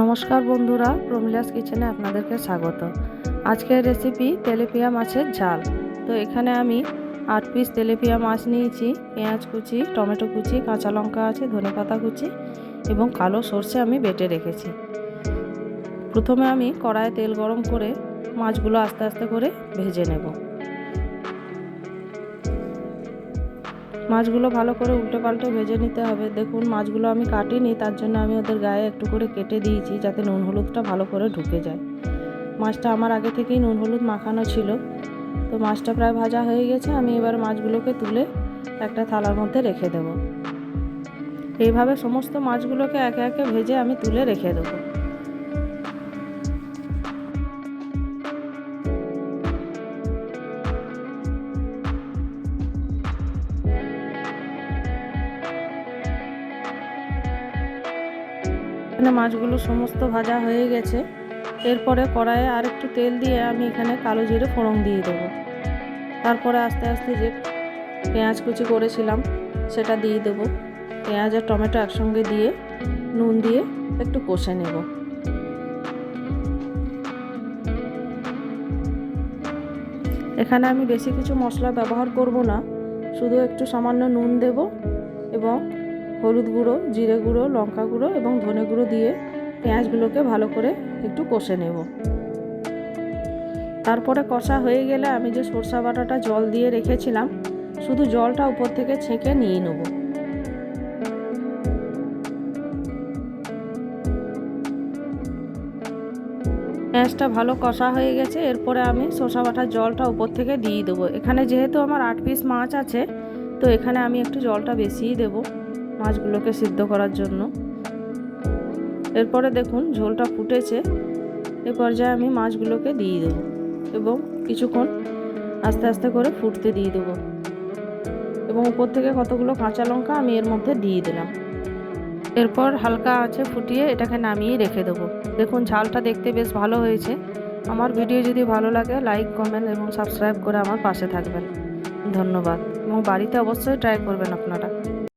নমস্কার বন্ধুরা, প্রমিলাস কিচেনে আপনাদেরকে স্বাগত। আজকের রেসিপি তেলেপিয়া মাছের ঝাল। তো এখানে আমি আট পিস তেলেপিয়া মাছ নিয়েছি, পেঁয়াজ কুচি, টমেটো কুচি, কাঁচা লঙ্কা আছে ধনেপাতা কুচি এবং কালো সর্ষে আমি বেটে রেখেছি। প্রথমে আমি কড়াইয়ে তেল গরম করে মাছগুলো আস্তে আস্তে করে ভেজে নেব। মাছগুলো ভালো করে উল্টে পাল্টে ভেজে নিতে হবে। দেখুন, মাছগুলো আমি কাটিনি, তার জন্য আমি ওদের গায়ে একটু করে কেটে দিয়েছি যাতে নুন হলুদটা ভালো করে ঢুকে যায়। মাছটা আমার আগে থেকেই নুন হলুদ মাখানো ছিল। তো মাছটা প্রায় ভাজা হয়ে গেছে, আমি এবার মাছগুলোকে তুলে একটা থালার মধ্যে রেখে দেব। এইভাবে সমস্ত মাছগুলোকে একে একে ভেজে আমি তুলে রেখে দেবো। এখানে মাছগুলো সমস্ত ভাজা হয়ে গেছে। এরপরে কড়াইয়ে আর একটু তেল দিয়ে আমি এখানে কালো জিরে ফোড়ন দিয়ে দেবো। তারপরে আস্তে আস্তে যে পেঁয়াজ কুচি করেছিলাম, সেটা দিয়ে দেবো। পেঁয়াজ আর টমেটো একসঙ্গে দিয়ে নুন দিয়ে একটু কষে নেব। এখানে আমি বেশি কিছু মশলা ব্যবহার করব না, শুধু একটু সামান্য নুন দেব এবং হলুদ গুঁড়ো, জিরে গুঁড়ো, লঙ্কা গুঁড়ো এবং ধনে গুঁড়ো দিয়ে পেঁয়াজগুলোকে ভালো করে একটু কষে নেব। তারপরে কষা হয়ে গেলে আমি যে সরষা বাটাটা জল দিয়ে রেখেছিলাম, শুধু জলটা উপর থেকে ছেঁকে নিয়ে নেব। পেঁয়াজটা ভালো কষা হয়ে গেছে, এরপরে আমি শসা বাটার জলটা উপর থেকে দিয়ে দেবো। এখানে যেহেতু আমার আট পিস মাছ আছে, তো এখানে আমি একটু জলটা বেশিই দেবো। মাছগুলোকে সিদ্ধ করার জন্য। এরপরে দেখুন ঝোলটা ফুটেছে। এ পর্যায়ে আমি মাছগুলোকে দিয়ে দেবো এবং কিছুক্ষণ আস্তে আস্তে করে ফুটতে দিয়ে দেবো। এবং উপর থেকে কতগুলো কাঁচা লঙ্কা আমি এর মধ্যে দিয়ে দিলাম। এরপর হালকা আছে ফুটিয়ে এটাকে নামিয়ে রেখে দেবো। দেখুন ঝালটা দেখতে বেশ ভালো হয়েছে। আমার ভিডিও যদি ভালো লাগে, লাইক, কমেন্ট এবং সাবস্ক্রাইব করে আমার পাশে থাকবেন। ধন্যবাদ। এবং বাড়িতে অবশ্যই ট্রাই করবেন আপনারা।